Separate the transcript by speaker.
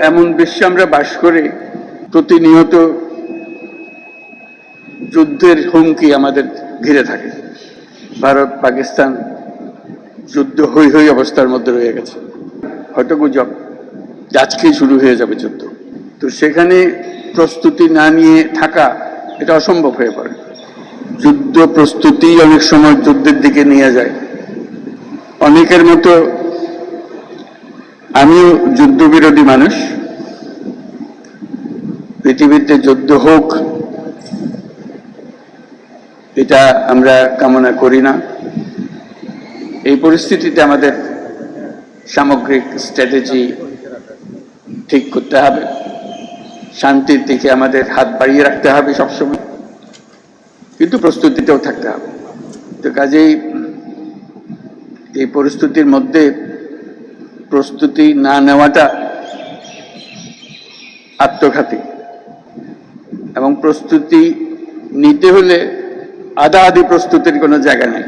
Speaker 1: এমন বিশ্বে আমরা বাস করে প্রতিনিয়ত যুদ্ধের হুমকি আমাদের ঘিরে থাকে। ভারত, পাকিস্তান যুদ্ধ হই হই অবস্থার মধ্যে রয়ে গেছে। হয়তো গুজব, আজকেই শুরু হয়ে যাবে যুদ্ধ। তো সেখানে প্রস্তুতি না নিয়ে থাকা এটা অসম্ভব হয়ে পড়ে। যুদ্ধ প্রস্তুতি অনেক সময় যুদ্ধের দিকে নিয়ে যায়। অনেকের মতো আমিও যুদ্ধবিরোধী মানুষ। পৃথিবীতে যুদ্ধ হোক, এটা আমরা কামনা করি না। এই পরিস্থিতিতে আমাদের সামগ্রিক স্ট্র্যাটেজি ঠিক করতে হবে। শান্তির দিকে আমাদের হাত বাড়িয়ে রাখতে হবে সবসময়। কিন্তু প্রস্তুতিতেও থাকতে হবে। তো কাজেই এই পরিস্থিতির মধ্যে প্রস্তুতি না নেওয়াটা আত্মঘাতী। এবং প্রস্তুতি নিতে হলে আধা আদি প্রস্তুতির কোনো জায়গা নেই।